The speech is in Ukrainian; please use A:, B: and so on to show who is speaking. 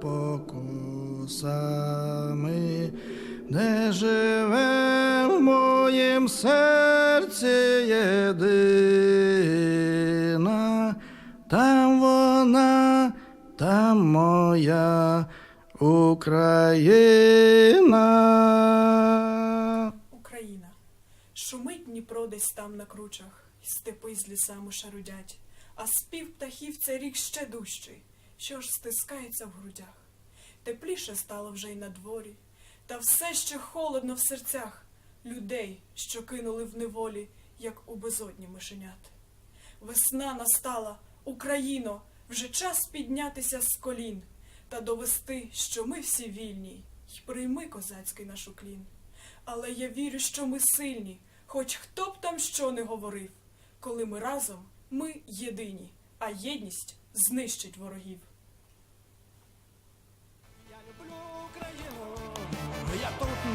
A: покосами, де живе в моїм серці єдина, там вона, там моя Україна.
B: Україна. Шумить Дніпро десь там на кручах, степи з лісами шарудять, а спів птахів цей рік ще дужчий, що ж стискається в грудях. Тепліше стало вже й на дворі, та все ще холодно в серцях людей, що кинули в неволі, як у безодні мишенят. Весна настала, Україно, вже час піднятися з колін та довести, що ми всі вільні, й прийми козацький наш уклін. Але я вірю, що ми сильні, хоч хто б там що не говорив. Коли ми разом, ми єдині, а єдність знищить ворогів.